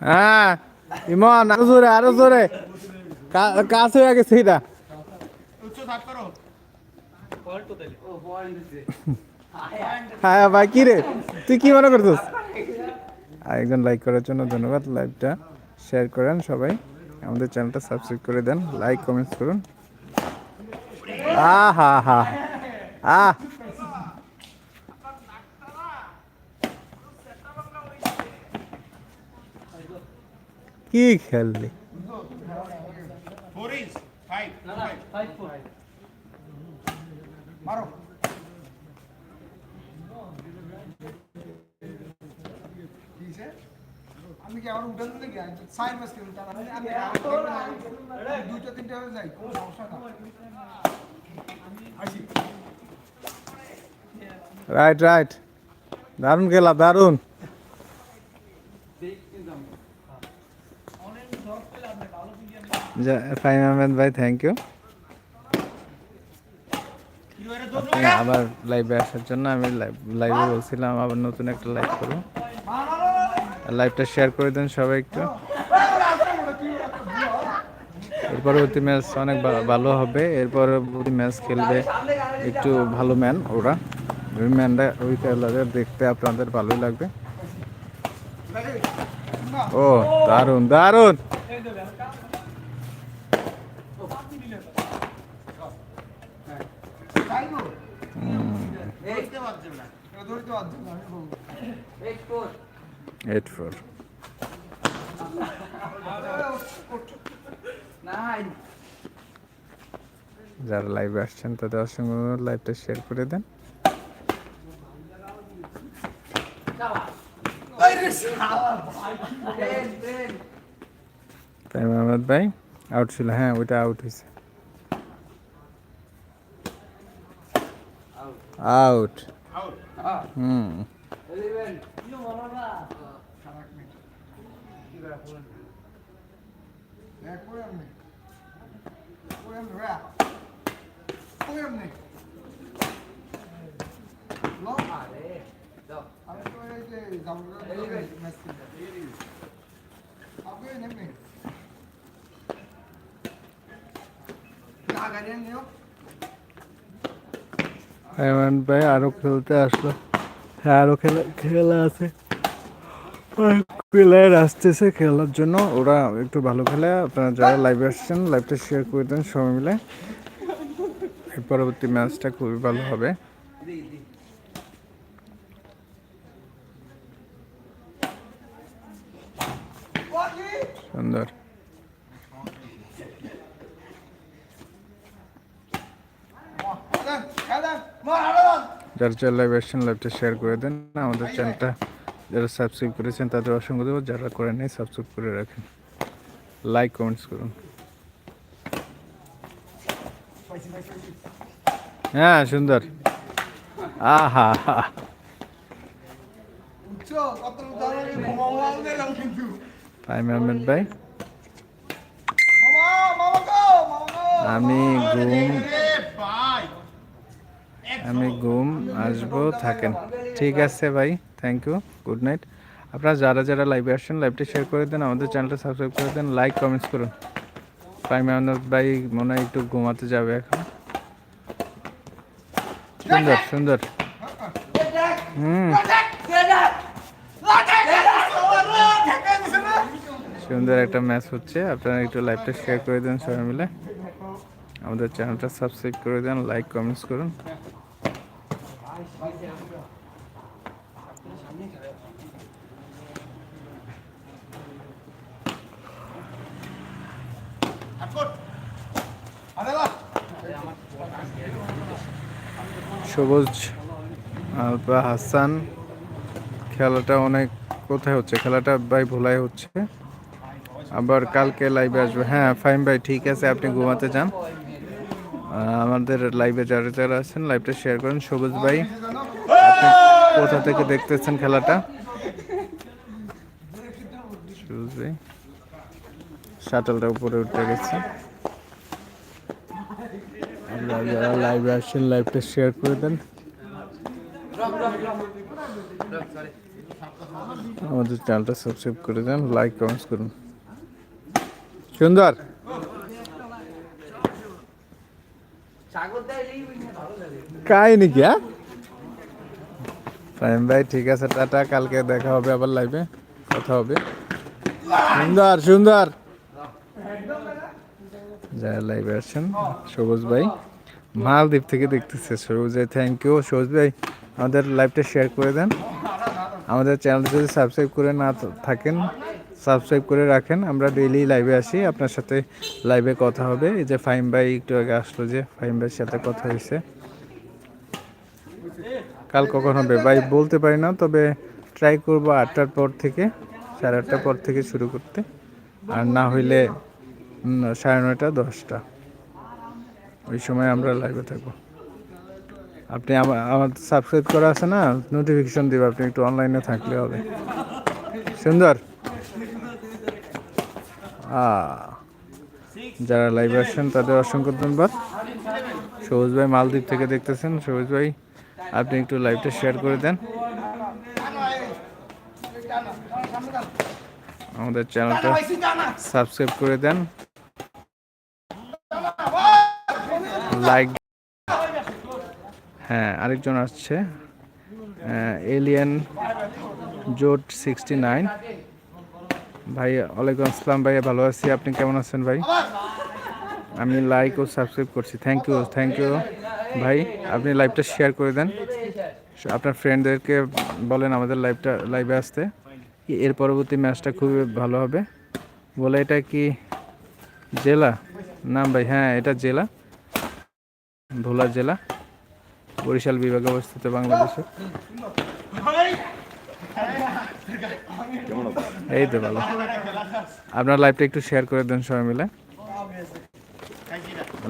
হ্যাঁ। ইমন, আরও জোরে আরও জোরে। কাজ হয়ে গেছে এটা। হ্যাঁ ভাই, কি রে? তুই কি মনে করছিস একজন লাইক করার জন্য ধন্যবাদ লাইভটা শেয়ার করেন সবাই। আমাদের চ্যানেলটা করে দেন লাইক করুন। আ হা হা কি খেললি. আমি কি আমার উঠান সাইড আমি দুইটা তিনটা হয়ে যাই কোনো সমস্যা না। আসি। রাইট রাইট দারুণ খেলা দারুণ। ফাইম আহমেদ ভাই থ্যাংক ইউ আপনি আবার লাইভে আসার জন্য আমি লাইভে বলছিলাম, আবার নতুন একটা লাইভ করব। লাইভটা শেয়ার করে দেন সবাই একটু। এর পরবর্তী ম্যাচ অনেক ভালো হবে। এর পরবর্তী ম্যাচ খেলবে একটু ভালো ম্যান ওরা। ওই ম্যানটা ওই খেলাদের দেখতে আপনাদের ভালোই লাগবে। ও, দারুণ দারুণ! ধরতে পারছে না। এটা ধরতে পারছি না আমি বলব। এইট ফোর যারা লাইভে আসছেন তাদের অসংখ্য লাইভটা শেয়ার করে দেন। তাই ভাই আউট ছিল। হ্যাঁ ওইটা আউট হয়েছে আউট Out. হুম এক করে আমি করে আমি রা করে আমি লো আরে আমি তো এই যে জামগা ম্যাচ খেলতে আপনি নেমে না গাড়ি নিও হেমন্ত ভাই আরও খেলতে আসলো। হ্যাঁ আরও খেলা খেলা আছে। প্লেয়ার আসতেছে খেলার জন্য। ওরা একটু ভালো খেলে। আপনারা যারা লাইভে আসছেন লাইভটা শেয়ার করে দেন সবাই মিলে। এর পরবর্তী ম্যাচটা খুবই ভালো হবে। সুন্দর খেলা খেলা মারা যারা যারা লাইভ আসছেন লাইভটা শেয়ার করে দেন। আমাদের চ্যানেলটা যারা সাবস্ক্রাইব করেছেন, তাদের অসংখ্য দেবো যারা করেন নেই সাবস্ক্রাইব করে রাখেন। লাইক কমেন্টস করুন। হ্যাঁ সুন্দর। আহা। ফাইম আহমেদ ভাই। আমি ঘুম। আমি ঘুম আসব, থাকেন। ঠিক আছে ভাই থ্যাংক ইউ গুড নাইট আপনারা যারা যারা লাইভে আসছেন লাইভটা শেয়ার করে দেন, আমাদের চ্যানেলটা সাবস্ক্রাইব করে দেন লাইক কমেন্টস করুন। ফাইম আহমেদ ভাই, মনে হয় একটু ঘুমাতে যাবে এখন। সুন্দর সুন্দর। হুম। সুন্দর একটা ম্যাচ হচ্ছে, আপনারা একটু লাইভটা শেয়ার করে দেন সবাই মিলে। আমাদের চ্যানেলটা সাবস্ক্রাইব করে দেন লাইক কমেন্টস করুন। সবুজ, আলপা, হাসান, খেলাটা অনেক কোথায় হচ্ছে? খেলাটা ভাই ভোলাই হচ্ছে। আবার কালকে লাইভে আসবে। হ্যাঁ ফাইম ভাই, ঠিক আছে, আপনি ঘুমাতে যান। আমাদের লাইভে যারা যারা আছেন লাইভটা শেয়ার করেন। সবুজ ভাই কোথা থেকে দেখতেছেন খেলাটা? সবুজ ভাই শাটলটা উপরে উঠে গেছে। লাইভে আসছেন লাইভটা শেয়ার করে দেন। আমাদের চ্যানেলটা সাবস্ক্রাইব করে দেন লাইক কমেন্টস করুন। সুন্দর। কাই নাকি হ্যাঁ? ফাইন ভাই, ঠিক আছে, টাটা, কালকে দেখা হবে আবার লাইভে কথা হবে। সুন্দর সুন্দর। যারা লাইভে আছেন, সবুজ ভাই, মালদ্বীপ থেকে দেখতেছে সবুজ ভাই থ্যাংক ইউ সবুজ ভাই, আমাদের লাইভটা শেয়ার করে দেন। আমাদের চ্যানেলটা যদি সাবস্ক্রাইব করে না থাকেন সাবস্ক্রাইব করে রাখেন। আমরা ডেইলি লাইভে আসি। আপনার সাথে লাইভে কথা হবে। এই যে ফাইম ভাই একটু আগে আসলো যে ফাইম ভাইয়ের সাথে কথা হয়েছে। কাল কখন হবে? ভাই, বলতে পারি না, তবে ট্রাই করব আটটার পর থেকে, সাড়ে আটটার পর থেকে শুরু করতে। আর না হইলে সাড়ে নয়টা, দশটা। ওই সময় আমরা লাইভে থাকব। আপনি আমার সাবস্ক্রাইব করা আছে না নোটিফিকেশন দেবে, আপনি একটু অনলাইনে থাকলে হবে। সুন্দর? যারা লাইভ আসছেন, তাদের অসংখ্য ধন্যবাদ। সবুজ ভাই মালদ্বীপ থেকে দেখতেছেন। সবুজ ভাই, আপনি একটু লাইভটা শেয়ার করে দেন। আমাদের চ্যানেলটা সাবস্ক্রাইব করে দেন। লাইক হ্যাঁ আরেকজন আসছে। এলিয়ান জোট সিক্সটি নাইন ভাই, ওয়ালাইকুম আসসালাম ভাই ভালো আছি। আপনি কেমন আছেন ভাই? আমি লাইক ও সাবস্ক্রাইব করছি। থ্যাংক ইউ থ্যাংক ইউ ভাই, আপনি লাইভটা শেয়ার করে দেন। আপনার ফ্রেন্ডদেরকে বলেন আমাদের লাইভটা লাইভে আসতে। এর পরবর্তী ম্যাচটা খুবই ভালো হবে। বলে, এটা কি জেলা? না ভাই হ্যাঁ এটা জেলা। ভোলা জেলা। বরিশাল বিভাগে অবস্থিত বাংলাদেশে। এই তো ভালো। আপনার লাইভটা একটু শেয়ার করে দেন সবাই মিলে।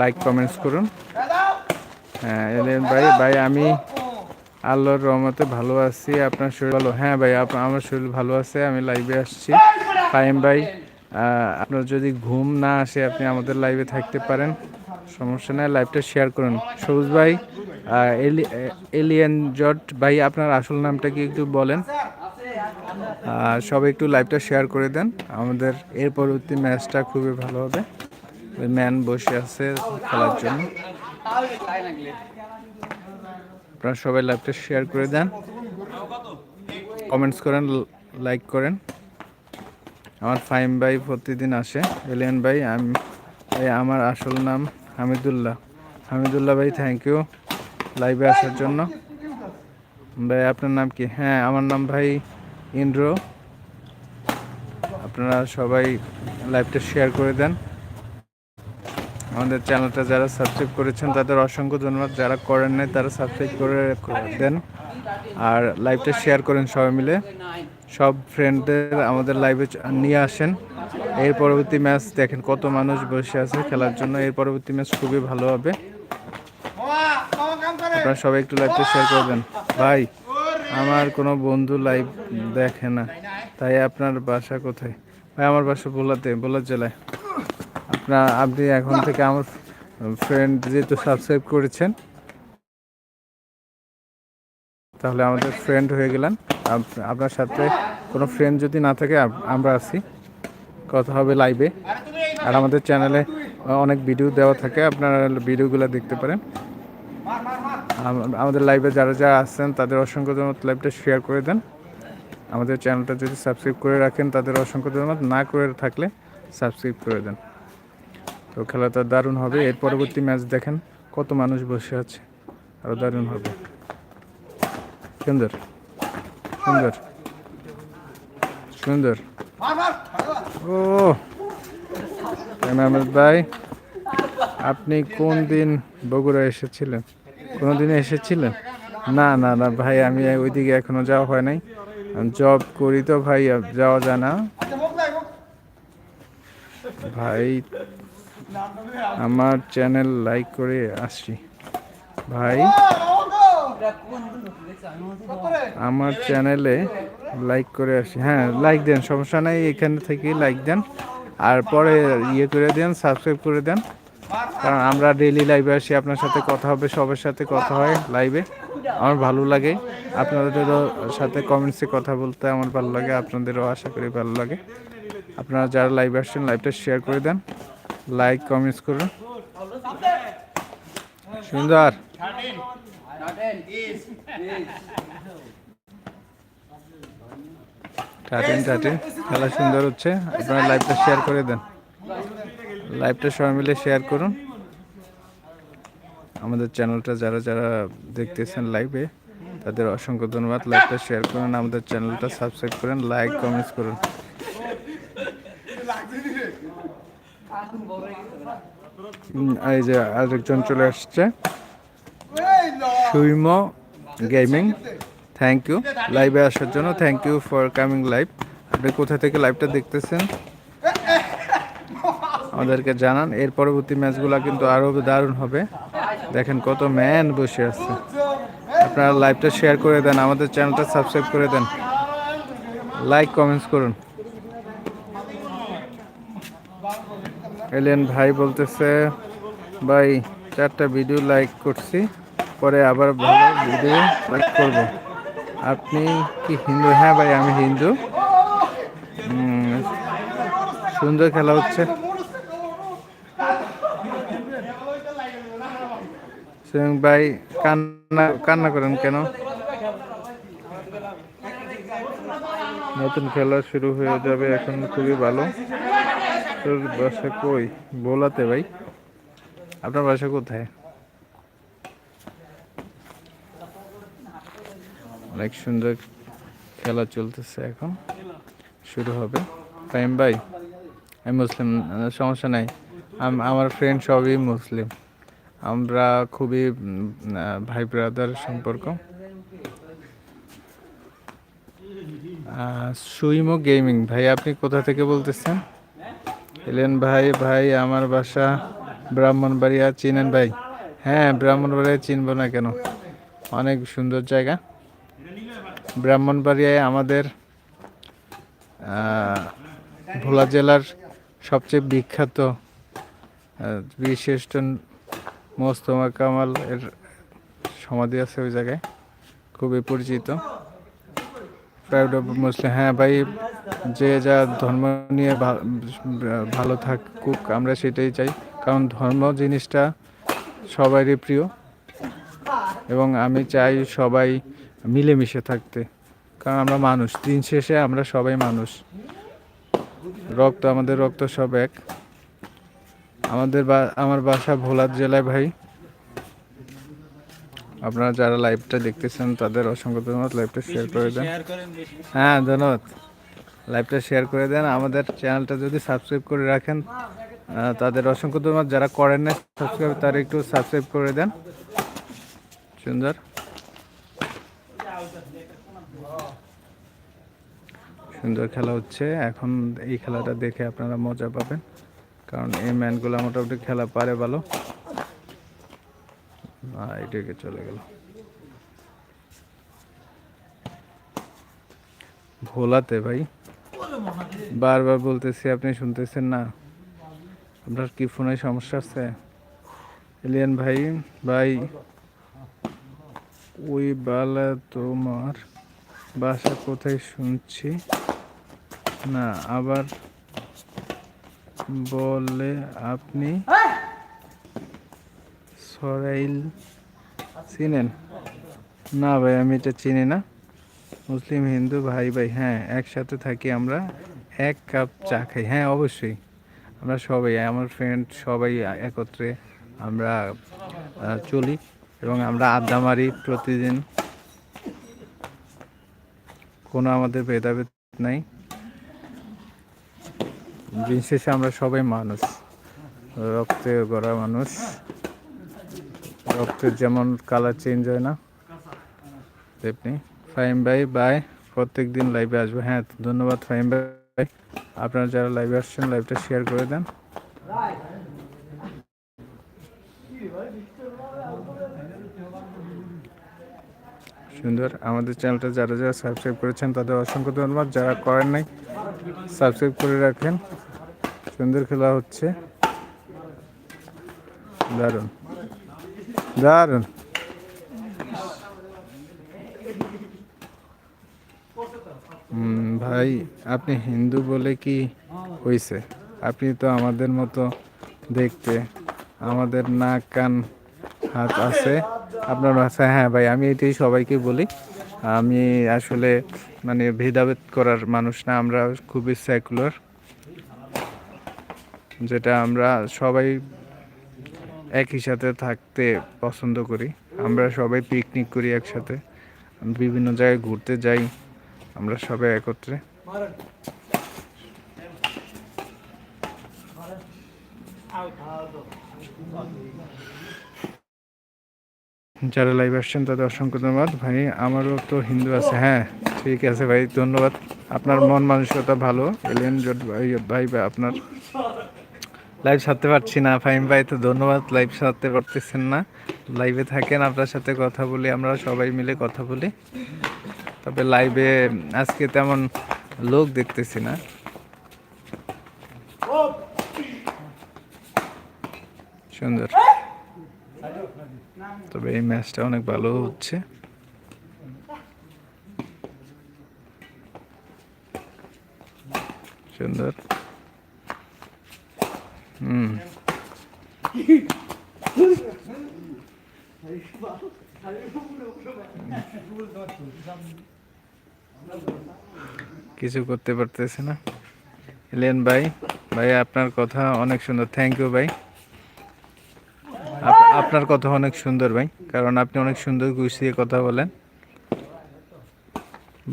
লাইক কমেন্টস করুন। হ্যাঁ ভাই ভাই, আমি আল্লাহর রহমতে ভালো আছি। আপনার শরীর ভালো? হ্যাঁ ভাই আমার শরীর ভালো আছে, আমি লাইভে আসছি। ফাইম ভাই আপনার যদি ঘুম না আসে, আপনি আমাদের লাইভে থাকতে পারেন। সমস্যা নেই লাইভটা শেয়ার করুন। সবুজ ভাই এলিয়েন জট ভাই, আপনার আসল নামটা কি একটু বলেন? সবাই একটু লাইভটা শেয়ার করে দেন। আমাদের এর পরবর্তী ম্যাচটা খুবই ভালো হবে। ওই ম্যান বসে আছে খেলার জন্য। আপনারা সবাই লাইভটা শেয়ার করে দেন। কমেন্টস করেন লাইক করেন। আমার ফাইম ভাই প্রতিদিন আসে। এলিয়ান ভাই, আমি ভাই, আমার আসল নাম হামিদুল্লাহ। হামিদুল্লাহ ভাই থ্যাংক ইউ লাইভে আসার জন্য। ভাই, আপনার নাম কি? হ্যাঁ আমার নাম ভাই ইন্দ্র, আপনারা সবাই লাইভটা শেয়ার করে দেন। আমাদের চ্যানেলটা যারা সাবস্ক্রাইব করেছেন, তাদের অসংখ্য ধন্যবাদ। যারা করেন নাই, তারা সাবস্ক্রাইব করে দেন। আর লাইভটা শেয়ার করেন সবাই মিলে। সব ফ্রেন্ডদের আমাদের লাইভে নিয়ে আসেন। এর পরবর্তী ম্যাচ দেখেন কত মানুষ বসে আছে খেলার জন্য। এর পরবর্তী ম্যাচ খুবই ভালো হবে। আপনারা সবাই একটু লাইভটা শেয়ার করে দেন। ভাই আমার কোনো বন্ধু লাইভ দেখে না। তাই আপনার বাসা কোথায়? ভাই, আমার বাসা ভোলাতে ভোলা জেলায়। আপনার আপনি এখন থেকে আমার ফ্রেন্ড যেহেতু সাবস্ক্রাইব করেছেন, তাহলে আমাদের ফ্রেন্ড হয়ে গেলেন আপ- আপনার সাথে কোনো ফ্রেন্ড যদি না থাকে আমরা আছি। কথা হবে লাইভে আর আমাদের চ্যানেলে অনেক ভিডিও দেওয়া থাকে, আপনারা ভিডিওগুলো দেখতে পারেন। আমাদের লাইভে যারা যারা আসছেন তাদের অসংখ্য ধন্যবাদ লাইভটা শেয়ার করে দেন। আমাদের চ্যানেলটা যদি সাবস্ক্রাইব করে রাখেন, তাদের অসংখ্য ধন্যবাদ। না করে থাকলে সাবস্ক্রাইব করে দেন। তো খেলাটা দারুণ হবে। এর পরবর্তী ম্যাচ দেখেন, কত মানুষ বসে আছে। আরও দারুণ হবে। সুন্দর। সুন্দর। সুন্দর। ও! ভাই, আপনি কোন দিন বগুড়া এসেছিলেন? কোনো দিনে এসেছিলেন? না না না, ভাই, আমি ওইদিকে এখনও যাওয়া হয় নাই। জব করি তো, ভাই যাওয়া যায় না। ভাই, আমার চ্যানেল লাইক করে আসছি। ভাই, আমার চ্যানেলে লাইক করে আসি হ্যাঁ লাইক দেন, সমস্যা নাই, এখান থেকে লাইক দেন। আর পরে ইয়ে করে দেন, সাবস্ক্রাইব করে দেন। কারণ আমরা ডেইলি লাইভে আসি, আপনার সাথে কথা হবে, সবার সাথে কথা হয় লাইভে আমার ভালো লাগে। আপনাদেরও সাথে কমেন্টসে কথা বলতে আমার ভালো লাগে, আপনাদেরও আশা করি ভালো লাগে। আপনারা যারা লাইভ আসছেন লাইভটা শেয়ার করে দেন। লাইক কমেন্টস করুন। সুন্দর। থার্টিন থার্টিন খেলা সুন্দর হচ্ছে। আপনারা লাইভটা শেয়ার করে দেন। লাইভটা সবাই মিলে শেয়ার করুন। আমাদের চ্যানেলটা যারা যারা দেখতেছেন লাইভে তাদের অসংখ্য ধন্যবাদ। লাইভটা শেয়ার করুন, আমাদের চ্যানেলটা সাবস্ক্রাইব করেন লাইক কমেন্টস করুন। এই যে আরেকজন চলে আসছে। সুইম গেমিং থ্যাংক ইউ লাইভে আসার জন্য thank you for coming live আপনি কোথা থেকে লাইভটা দেখতেছেন? আমাদেরকে জানান। এর পরবর্তী ম্যাচগুলো কিন্তু আরও দারুণ হবে। দেখেন কত ম্যান বসে আছে। আপনারা লাইভটা শেয়ার করে দেন, আমাদের চ্যানেলটা সাবস্ক্রাইব করে দেন। লাইক কমেন্টস করুন। এলিয়ান ভাই বলতেছে, ভাই, চারটা ভিডিও লাইক করছি, পরে আবার ভালো ভিডিও লাইক করব। আপনি কি হিন্দু? হ্যাঁ ভাই, আমি হিন্দু। সুন্দর খেলা হচ্ছে। ভাই, কান্না কান্না করেন কেন? নতুন খেলা শুরু হয়ে যাবে এখন খুবই ভালো। তোর বাসা কই? বোলাতে ভাই। আপনার বাসা কোথায়? অনেক সুন্দর খেলা চলতেছে এখন। শুরু হবে। টাইম ভাই, আমি মুসলিম, সমস্যা নাই। আম- আমার ফ্রেন্ড সবই মুসলিম। আমরা খুবই ভাই ব্রাদার সম্পর্ক। সুইমো গেমিং ভাই আপনি কোথা থেকে বলতেছেন? এলেন ভাই ভাই আমার বাসা ব্রাহ্মণবাড়িয়া চিনেন ভাই। হ্যাঁ ব্রাহ্মণবাড়িয়া চিনব না কেন? অনেক সুন্দর জায়গা। ব্রাহ্মণবাড়িয়ায় আমাদের ভোলা জেলার সবচেয়ে বিখ্যাত আহ, মোস্তফা কামাল এর সমাধি আছে ওই জায়গায়, খুবই পরিচিত। প্রাউড মুসলিম হ্যাঁ ভাই, যে যা ধর্ম নিয়ে ভালো থাকুক, আমরা সেটাই চাই। কারণ ধর্ম জিনিসটা সবারই প্রিয় এবং আমি চাই সবাই মিলেমিশে থাকতে। কারণ আমরা মানুষ, দিন শেষে আমরা সবাই মানুষ। রক্ত, আমাদের রক্ত সব এক। আমাদের বা আমার বাসা ভোলার জেলায় ভাই। আপনারা যারা লাইভটা দেখতেছেন তাদের অসংখ্য ধন্যবাদ লাইভটা শেয়ার করে দেন। হ্যাঁ ধন্যবাদ। লাইভটা শেয়ার করে দেন। আমাদের চ্যানেলটা যদি সাবস্ক্রাইব করে রাখেন তাদের অসংখ্য ধন্যবাদ। যারা করেন না সাবস্ক্রাইব তারা একটু সাবস্ক্রাইব করে দেন। সুন্দর। সুন্দর খেলা হচ্ছে। এখন এই খেলাটা দেখে আপনারা মজা পাবেন। কারণ এই ম্যানগুলো মোটামুটি খেলা পারে ভালো। না এটাকে চলে গেল। ভোলাতে ভাই। বারবার বলতেছি, আপনি শুনতেছেন না? আপনার কি ফোনে সমস্যা আছে? এলিয়ান ভাই ভাই। ওই বালা তোমার বাসা কোথায় শুনছি? না, আবার বলে আপনি সরাইল চিনেন? না ভাই আমি এটা চিনি না। মুসলিম হিন্দু ভাই ভাই হ্যাঁ একসাথে থাকি আমরা। এক কাপ চা খাই। হ্যাঁ অবশ্যই। আমরা সবাই আমার ফ্রেন্ড সবাই একত্রে আমরা চলি এবং আমরা আড্ডা মারি প্রতিদিন। কোনো আমাদের ভেদাভেদ নাই। দিন শেষে আমরা সবাই মানুষ, রক্তে গড়া মানুষ। রক্তের যেমন কালার চেঞ্জ হয় না, তেমনি। ফাইম ভাই বাই প্রত্যেক দিন লাইভে আসব। হ্যাঁ ধন্যবাদ ফাইম ভাই। আপনারা যারা লাইভে আসছেন লাইভটা শেয়ার করে দেন। সুন্দর, আমাদের চ্যানেলটা যারা যারা সাবস্ক্রাইব করেছেন, তাদের অসংখ্য ধন্যবাদ। যারা করেন নাই সাবস্ক্রাইব করে রাখেন। সুন্দর খেলা হচ্ছে। দারুণ। দারুণ। ভাই, আপনি হিন্দু বলে কি হয়েছে আপনি তো আমাদের মতো দেখতে। আমাদের নাক, কান, হাত আছে। আপনার আছে হ্যাঁ ভাই, আমি এটাই সবাইকে বলি। আমি আসলে মানে ভেদাভেদ করার মানুষ না, আমরা খুবই সেকুলার যেটা আমরা সবাই একই সাথে থাকতে পছন্দ করি। আমরা সবাই পিকনিক করি একসাথে, বিভিন্ন জায়গায় ঘুরতে যাই, আমরা সবাই একত্রে। যারা লাইভ আসছেন, তাদের অসংখ্য ধন্যবাদ। ভাই, আমারও তো হিন্দু আছে। হ্যাঁ ঠিক আছে ভাই, ধন্যবাদ। আপনার মন মানসিকতা ভালো এলিয়ান জট ভাই ভাই আপনার লাইভ সারতে পারছি না। ফাইম ভাই, তো ধন্যবাদ লাইভ সারতে পারতেছেন না। লাইভে থাকেন, আপনার সাথে কথা বলি, আমরা সবাই মিলে কথা বলি। তবে লাইভে আজকে তেমন লোক দেখতেছি না। সুন্দর। তবে এই ম্যাচটা অনেক ভালো হচ্ছে। সুন্দর। হুম। কিছু করতে পারতেছে না। এলেন ভাই ভাই আপনার কথা অনেক সুন্দর। থ্যাংক ইউ ভাই। আপনার কথা অনেক সুন্দর ভাই, কারণ আপনি অনেক সুন্দর গুছিয়ে কথা বলেন।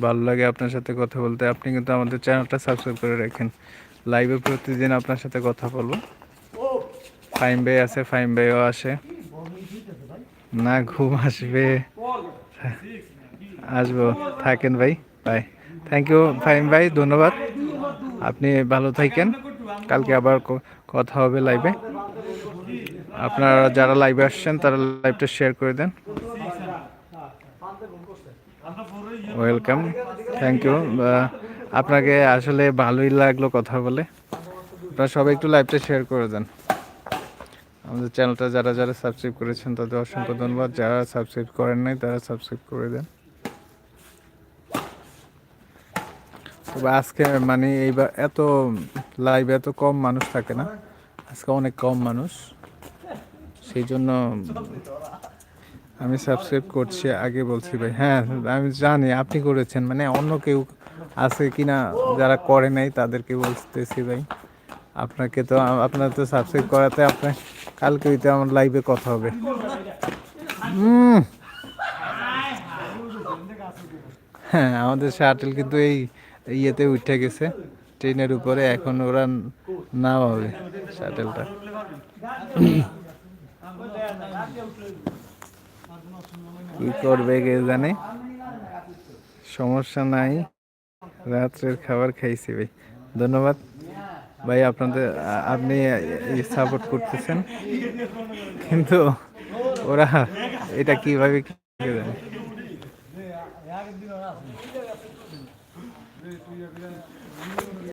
ভালো লাগে আপনার সাথে কথা বলতে। আপনি কিন্তু আমাদের চ্যানেলটা সাবস্ক্রাইব করে রাখেন। লাইভে প্রতিদিন আপনার সাথে কথা বলব। ফাইম ভাই আছে ফাইম ভাইও আসে। না, ঘুম আসবে। আসব। থাকেন ভাই বাই থ্যাংক ইউ ফাইম ভাই, ধন্যবাদ। আপনি ভালো থাকেন। কালকে আবার কথা হবে লাইভে আপনারা যারা লাইভে আসছেন, তারা লাইভটা শেয়ার করে দেন। ওয়েলকাম থ্যাংক ইউ আপনাকে আসলে ভালোই লাগল কথা বলে। আপনারা সবাই একটু লাইভটা শেয়ার করে দেন। আমাদের চ্যানেলটা যারা যারা সাবস্ক্রাইব করেছেন, তাদের অসংখ্য ধন্যবাদ। যারা সাবস্ক্রাইব করেন নাই, তারা সাবস্ক্রাইব করে দেন। তবে আজকে মানে এইবার এত লাইভে এত কম মানুষ থাকে না। আজকে অনেক কম মানুষ। সেই জন্য আমি সাবস্ক্রাইব করছি, আগে বলছি ভাই। হ্যাঁ আমি জানি আপনি করেছেন মানে অন্য কেউ আছে কিনা যারা করে নাই তাদেরকে বলতেছি ভাই। আপনাকে তো, আপনার তো সাবস্ক্রাইব করাতে আপনার, কালকে হইতে আমার লাইভে কথা হবে। হ্যাঁ আমাদের শাটেল কিন্তু এই ইয়েতে উঠে গেছে ট্রেনের উপরে, এখন ওরা না হবে শাটেলটা কি করবে কে জানে? সমস্যা নাই। রাত্রের খাবার খাইছি ভাই। ধন্যবাদ। ভাই, আপনাদের, আপনি সাপোর্ট করতেছেন। কিন্তু ওরা এটা কীভাবে